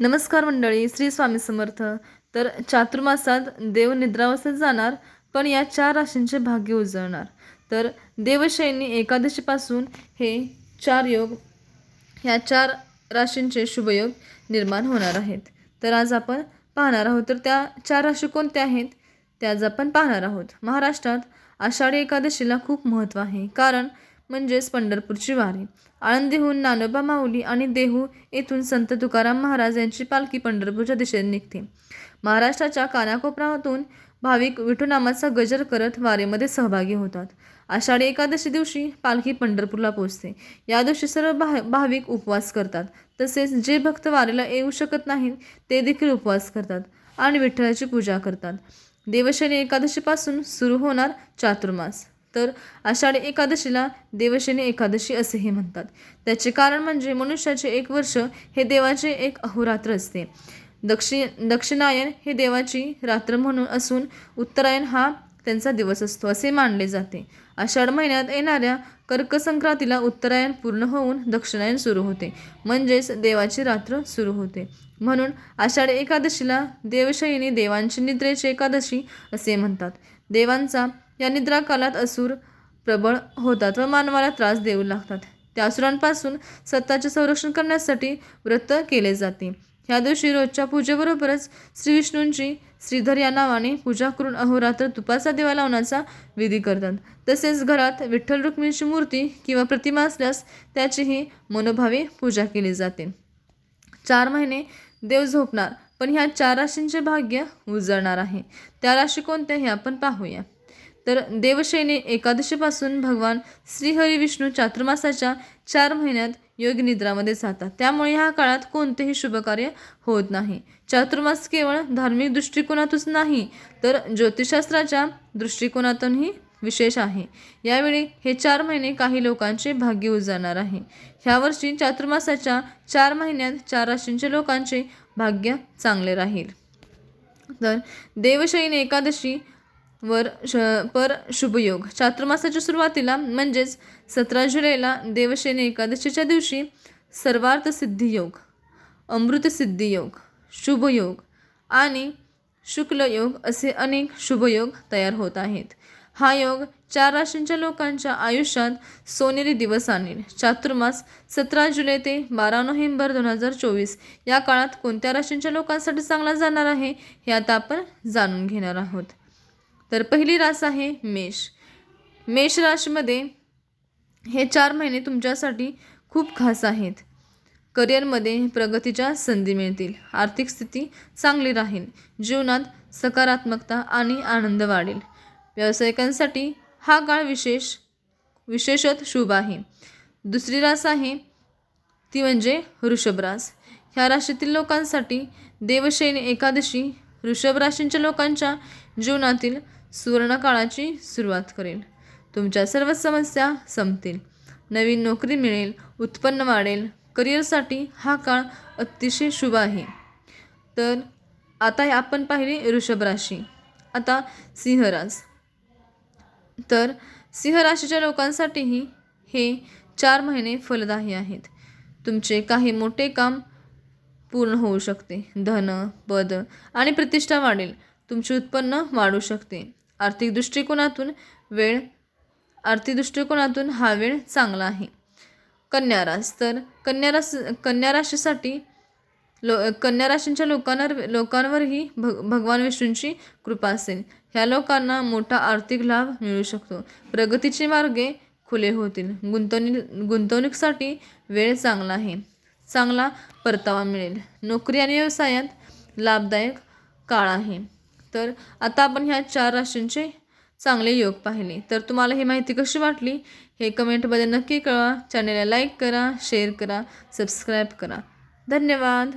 नमस्कार मंडळी श्री स्वामी समर्थ. तर चातुर्मासात देव निद्रावस्थेत जाणार पण या चार राशींचे भाग्य उजळणार. तर देवशैनी एकादशीपासून हे चार योग ह्या चार राशींचे शुभयोग निर्माण होणार आहेत. तर आज आपण पाहणार आहोत तर त्या चार राशी कोणत्या आहेत? त्या आज आपण पाहणार आहोत. महाराष्ट्रात आषाढी एकादशीला खूप महत्त्व आहे. कारण म्हणजेच पंढरपूरची वारी. आळंदीहून नानोबा माऊली आणि देहू येथून संत तुकाराम महाराज यांची पालखी पंढरपूरच्या दिशेने निघते. महाराष्ट्राच्या कानाकोपऱ्यातून भाविक विठुनामाचा गजर करत वारीमध्ये सहभागी होतात. आषाढी एकादशी दिवशी पालखी पंढरपूरला पोहोचते. या दिवशी सर्व भा भाविक उपवास करतात. तसेच जे भक्त वारीला येऊ शकत नाहीत ते देखील उपवास करतात आणि विठ्ठलाची पूजा करतात. देवशनी एकादशीपासून सुरू होणार चातुर्मास. तर आषाढी एकादशीला देवशनी एकादशी असेही म्हणतात. त्याचे कारण म्हणजे मनुष्याचे एक वर्ष हे देवाचे एक अहोरात्र असते. दक्षि दक्षिणायन हे देवाची रात्र म्हणून असून उत्तरायण हा त्यांचा दिवस असतो असे मानले जाते. आषाढ महिन्यात येणाऱ्या कर्कसंक्रांतीला उत्तरायण पूर्ण होऊन दक्षिणायन सुरू होते. म्हणजेच देवाची रात्र सुरू होते. म्हणून आषाढ एकादशीला देवशयनी देवांची निद्रेची एकादशी असे म्हणतात. देवांचा या निद्रा कालात असुर प्रबळ होतात व मानवाला त्रास देऊ लागतात. त्या असुरांपासून सत्ताचे संरक्षण करण्यासाठी व्रत केले जाते. ह्या दिवशी रोजच्या पूजेबरोबरच श्री विष्णूंची श्रीधर या नावाने पूजा करून अहोरात्र तुपाचा दिवा लावण्याचा विधी करतात. तसेच घरात विठ्ठल रुक्मिणीची मूर्ती किंवा प्रतिमा असल्यास त्याचीही मनोभावे पूजा केली जाते. चार महिने देव झोपणार पण ह्या चार राशींचे भाग्य उजळणार आहे. त्या राशी कोणत्या हे आपण पाहूया. तर देवशयनी एकादशीपासून भगवान श्रीहरी विष्णू चातुर्मासाच्या चार महिन्यात योग निद्रामध्ये जातात. त्यामुळे ह्या काळात कोणतेही शुभकार्य होत नाही. चातुर्मास केवळ धार्मिक दृष्टिकोनातूनच नाही तर ज्योतिषशास्त्राच्या दृष्टिकोनातूनही विशेष आहे. यावेळी हे चार महिने काही लोकांचे भाग्य उजळणार आहे. ह्यावर्षी चातुर्मासाच्या चार महिन्यात चार राशींचे लोकांचे भाग्य चांगले राहील. तर देवशयीन एकादशी वर श पर शुभयोग. चातुर्मासाच्या सुरुवातीला म्हणजेच सतरा जुलैला देवशयनी एकादशीच्या दिवशी सर्वार्थ सिद्धी योग अमृतसिद्धी योग शुभयोग आणि शुक्लयोग असे अनेक शुभयोग तयार होत आहेत. हा योग चार राशींच्या लोकांच्या आयुष्यात सोनेरी दिवस आणेल चातुर्मास सतरा जुलै ते बारा नोव्हेंबर दोन हजार चोवीस या काळात कोणत्या राशींच्या लोकांसाठी चांगला जाणार आहे हे आता आपण जाणून घेणार आहोत. तर पहिली रास आहे मेष. मेष राशीमध्ये हे चार महिने तुमच्यासाठी खूप खास आहेत. करिअरमध्ये प्रगतीच्या संधी मिळतील. आर्थिक स्थिती चांगली राहील. जीवनात सकारात्मकता आणि आनंद वाढेल. व्यावसायिकांसाठी हा काळ विशेष विशेषत शुभ आहे. दुसरी रास आहे ती म्हणजे वृषभ रास. ह्या राशीतील लोकांसाठी देवशैनी एकादशी वृषभ राशींच्या लोकांच्या जीवनातील सुवर्णकाळाची सुरुवात करेल. तुमच्या सर्व समस्या संपतील. नवीन नोकरी मिळेल उत्पन्न वाढेल. करिअरसाठी हा काळ अतिशय शुभ आहे. तर आता हे आपण पाहिले ऋषभ राशी. आता सिंहराज तर सिंह राशीच्या लोकांसाठीही हे चार महिने फलदायी आहेत. तुमचे काही मोठे काम पूर्ण होऊ शकते. धन पद आणि प्रतिष्ठा वाढेल. तुमचे उत्पन्न वाढू शकते. आर्थिक दृष्टिकोनातून वेळ आर्थिक दृष्टिकोनातून हा वेळ चांगला आहे. कन्या रास तर कन्या रास कन्या लो कन्या राशींच्या लोकांवर लोकांवरही भग भगवान विष्णूंची कृपा असेल. ह्या लोकांना मोठा आर्थिक लाभ मिळू शकतो. प्रगतीचे मार्गे खुले होतील. गुंतवणूक गुंतवणूकीसाठी वेळ चांगला आहे. चांगला परतावा मिळेल. नोकरी आणि व्यवसायात लाभदायक काळ आहे. तर आता आपण ह्या चार राशींचे चांगले योग पाहिले. तर तुम्हाला ही माहिती कशी वाटली? हे कमेंटमध्ये नक्की कळवा. चॅनेलला लाईक करा शेअर करा सबस्क्राईब करा. धन्यवाद.